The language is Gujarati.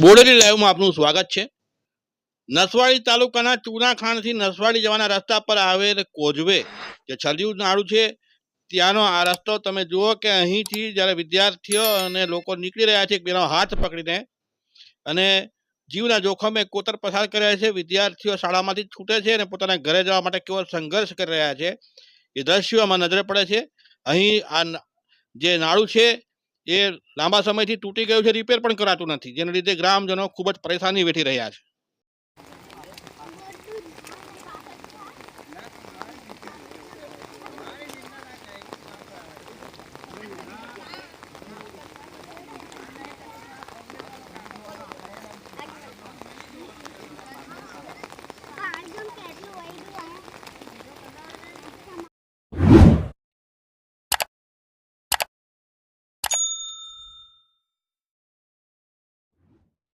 બોડેલી લાઈવમાં આપનું સ્વાગત છે. નસવાડી તાલુકાના ચૂનાખાણથી નસવાડી જવાના રસ્તા પર આવેલ કોઝવે, જે છલિયું નાળું છે, ત્યાંનો આ રસ્તો તમે જુઓ કે અહીંથી જ્યારે વિદ્યાર્થીઓ અને લોકો નીકળી રહ્યા છે એકબીજાનો હાથ પકડીને અને જીવના જોખમે કોતર પસાર કર્યા છે, વિદ્યાર્થીઓ શાળામાંથી છૂટે છે અને પોતાના ઘરે જવા માટે કેવો સંઘર્ષ કરી રહ્યા છે. એ દ્રશ્યો આમાં નજરે પડે છે, અહીં આ જે નાળું છે એ લાંબા સમયથી તૂટી ગયું છે રિપેર પણ કરાતું નથી, જેના લીધે ગ્રામજનો ખૂબ જ પરેશાની વેઠી રહ્યા છે.